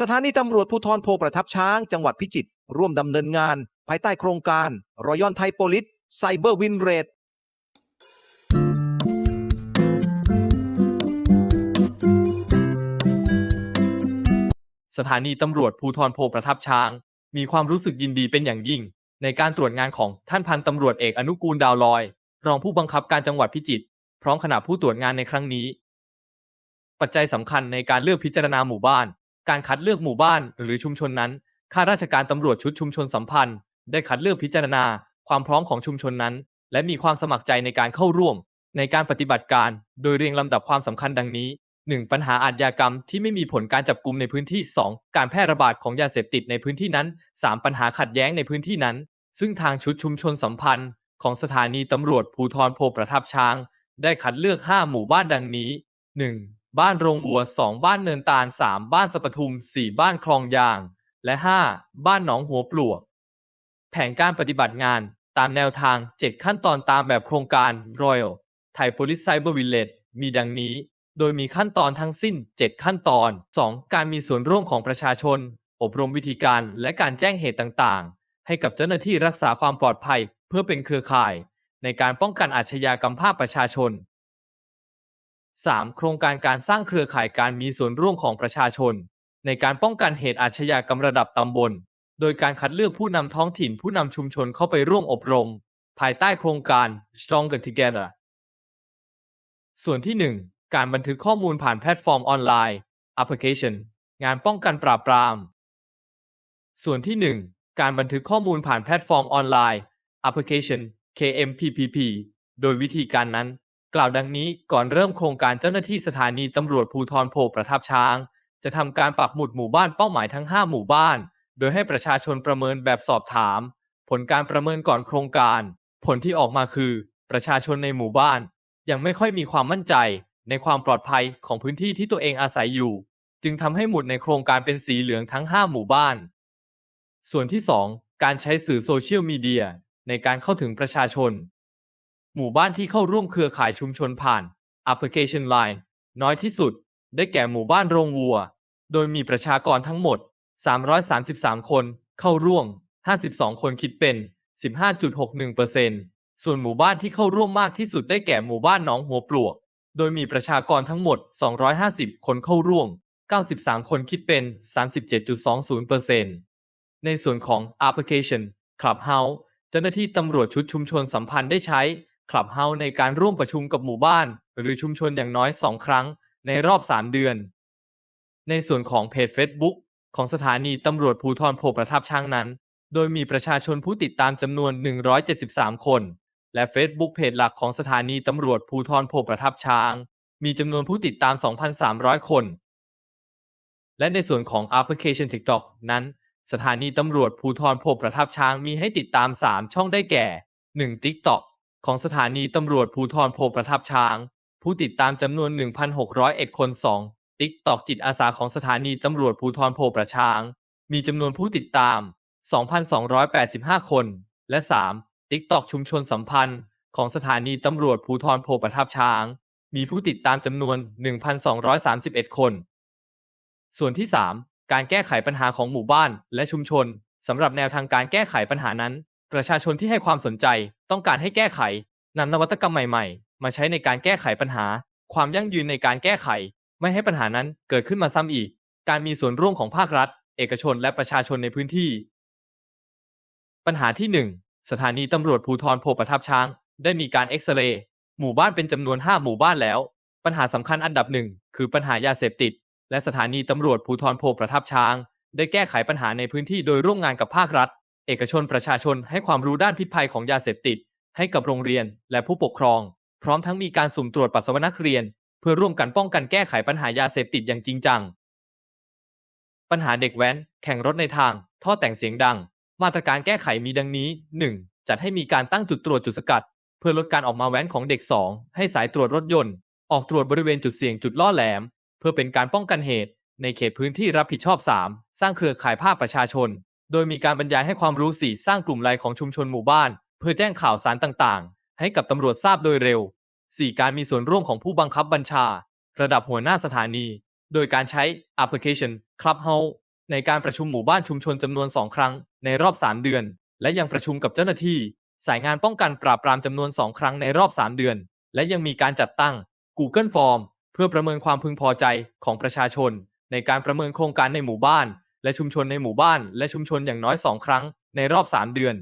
สถานีตำรวจภูธรโพประทับช้างจังหวัดพิจิตรร่วมดำเนินงาน ภายใต้โครงการรอยอนไทยโพลิสไซเบอร์วินเรดสถานีตำรวจภูธรโพประทับช้าง มีความรู้สึกยินดีเป็นอย่างยิ่ง ในการตรวจงานของท่านพันตำรวจเอกอนุกูลดาวลอย รองผู้บังคับการจังหวัดพิจิตรพร้อมคณะผู้ตรวจงานในครั้งนี้ ปัจจัยสำคัญในการเลือกพิจารณาหมู่บ้าน การคัดเลือกหมู่บ้านหรือชุมชนนั้น ข้าราชการตำรวจชุดชุมชนสัมพันธ์ ได้คัดเลือกพิจารณาความพร้อมของชุมชนนั้น และมีความสมัครใจในการเข้าร่วม ในการปฏิบัติการ โดยเรียงลำดับความสำคัญดังนี้ 1. ปัญหาอาชญากรรมที่ไม่มีผลการจับกลุ่มในพื้นที่ 2. การแพร่ระบาดของยาเสพติดในพื้นที่นั้น 3. ปัญหาขัดแย้งในพื้นที่นั้น ซึ่งทางชุดชุมชนสัมพันธ์ ของสถานีตำรวจภูธรโพประทับช้าง ได้คัดเลือก 5 หมู่บ้านดังนี้ 1. บ้านโรงบัว2บ้านเนินตาล3บ้านสปทุม4บ้านคลองยาง และ5บ้านหนองหัวปลวก แผนการปฏิบัติงานตามแนวทาง 7 ขั้นตอนตามแบบโครงการ Royal Thai Police Cyber Village มีดังนี้ โดยมีขั้นตอนทั้งสิ้น 7 ขั้นตอน 2. การมีส่วนร่วมของประชาชน อบรมวิธีการและการแจ้งเหตุต่างๆ ให้กับเจ้าหน้าที่รักษาความปลอดภัย เพื่อเป็นเครือข่าย ในการป้องกันอาชญากรรมภาคประชาชน 3. โครงการการสร้างเครือข่ายการมีส่วนร่วมของประชาชน ในการป้องกันเหตุอาชญากรรมระดับตำบล โดยการคัดเลือกผู้นำท้องถิ่นผู้นำชุมชนเข้าไปร่วมอบรม ภายใต้โครงการ Stronger Together ส่วนที่ 1 การบันทึกข้อมูลผ่านแพลตฟอร์มออนไลน์ Application งานป้องกันปราบปราม ส่วนที่ 1 การบันทึกข้อมูลผ่านแพลตฟอร์มออนไลน์ Application KMPPP โดยวิธีการนั้น กล่าวดังนี้ก่อนเริ่มโครงการเจ้าหน้าที่สถานีตำรวจภูธรโพประทับช้าง จะทำการปักหมุดหมู่บ้านเป้าหมายทั้ง 5 หมู่บ้าน โดยให้ประชาชนประเมินแบบสอบถาม ผลการประเมินก่อนโครงการ ผลที่ออกมาคือ ประชาชนในหมู่บ้าน ยังไม่ค่อยมีความมั่นใจ ในความปลอดภัยของพื้นที่ที่ตัวเองอาศัยอยู่ จึงทำให้หมุดในโครงการเป็นสีเหลืองทั้ง 5 หมู่บ้าน ส่วนที่ 2 การใช้สื่อโซเชียลมีเดียในการเข้าถึงประชาชน หมู่บ้านที่เข้าร่วมเครือข่ายชุมชนผ่านแอปพลิเคชัน Line น้อยที่สุด ได้แก่หมู่บ้านโรงวัว โดยมีประชากรทั้งหมด 333 คน เข้าร่วม 52 คนคิดเป็น 15.61%ส่วนหมู่บ้านที่เข้าร่วมมากที่สุดได้แก่หมู่บ้านหนองหัวปลวก โดยมีประชากรทั้งหมด 250 คนเข้าร่วม 93 คนคิดเป็น 37.20%ในส่วนของแอปพลิเคชัน Clubhouse เจ้าหน้าที่ตำรวจชุดชุมชนสัมพันธ์ได้ใช้ Clubhouse ในการร่วมประชุมกับหมู่บ้าน หรือชุมชนอย่างน้อย 2 ครั้งในรอบ 3 เดือน ในส่วนของเพจ Facebook ของสถานีตำรวจภูธรโพประทับช้างนั้น โดยมีประชาชนผู้ติดตามจำนวน 173 คน และ Facebook เพจหลักของสถานีตำรวจภูธรโพประทับช้าง มีจำนวนผู้ติดตาม 2,300 คน และในส่วนของแอปพลิเคชัน TikTok นั้น สถานีตำรวจภูธรโพประทับช้างมีให้ติดตาม 3 ช่องได้แก่ 1. TikTok ของสถานีตำรวจภูธรโพประทับช้าง ผู้ติดตามจำนวน 1,601 คน 2. TikTok จิตอาสาของสถานีตำรวจภูธรโพประช้าง มีจำนวนผู้ติดตาม 2,285 คน และ 3. TikTok ชุมชนสัมพันธ์ของสถานีตำรวจภูธรโพประทับช้าง มีผู้ติดตามจำนวน 1,231 คน ส่วนที่ 3 การแก้ไขปัญหาของหมู่บ้านและชุมชนสำหรับแนวทางการแก้ไขปัญหานั้น ประชาชนที่ให้ความสนใจต้องการให้แก้ไขนำนวัตกรรมใหม่ๆ มาใช้ในการแก้ไขปัญหา ความยั่งยืนในการแก้ไข ไม่ให้ปัญหานั้นเกิดขึ้นมาซ้ำอีก การมีส่วนร่วมของภาครัฐ เอกชนและประชาชนในพื้นที่ ปัญหาที่ 1 สถานีตำรวจภูธรโพประทับช้าง ได้มีการเอ็กซเรย์หมู่บ้านเป็นจำนวน 5 หมู่บ้านแล้ว ปัญหาสำคัญอันดับหนึ่งคือปัญหายาเสพติด และสถานีตำรวจภูธรโพประทับช้าง ได้แก้ไขปัญหาในพื้นที่โดยร่วมงานกับภาครัฐ เอกชนประชาชนให้ความรู้ด้านพิษภัยของยาเสพติด ให้กับโรงเรียนและผู้ปกครอง พร้อมทั้งมีการสุ่มตรวจปัสสาวะนักเรียน เพื่อร่วมกันป้องกันแก้ไขปัญหายาเสพติดอย่างจริงจัง ปัญหาเด็กแว้น แข่งรถในทาง ท่อแต่งเสียงดัง มาตรการแก้ไขมีดังนี้ 1. จัดให้มีการตั้งจุดตรวจจุดสกัด เพื่อลดการออกมาแว้นของเด็ก 2. ให้สายตรวจรถยนต์ ออกตรวจบริเวณจุดเสี่ยงจุดล่อแหลม เพื่อเป็นการป้องกันเหตุ ในเขตพื้นที่รับผิดชอบ 3. สร้างเครือข่ายภาคประชาชน โดยมีการบรรยายให้ความรู้ 4. สร้างกลุ่มไลน์ของชุมชนหมู่บ้าน เพื่อแจ้งข่าวสารต่างๆ ให้กับตำรวจทราบโดยเร็ว 4. การมีส่วนร่วมของผู้บังคับบัญชา ระดับหัวหน้าสถานี โดยการใช้แอปพลิเคชัน Clubhouse ในการประชุมหมู่บ้านชุมชนจำนวน 2 ครั้งในรอบ 3 เดือน และยังประชุมกับเจ้าหน้าที่ สายงานป้องกันปราบปรามจำนวน 2 ครั้งในรอบ 3 เดือน และยังมีการจัดตั้ง Google Form เพื่อประเมินความพึงพอใจของประชาชน ในการประเมินโครงการในหมู่บ้าน และชุมชนในหมู่บ้าน และชุมชนอย่างน้อย 2 ครั้งในรอบ 3 เดือน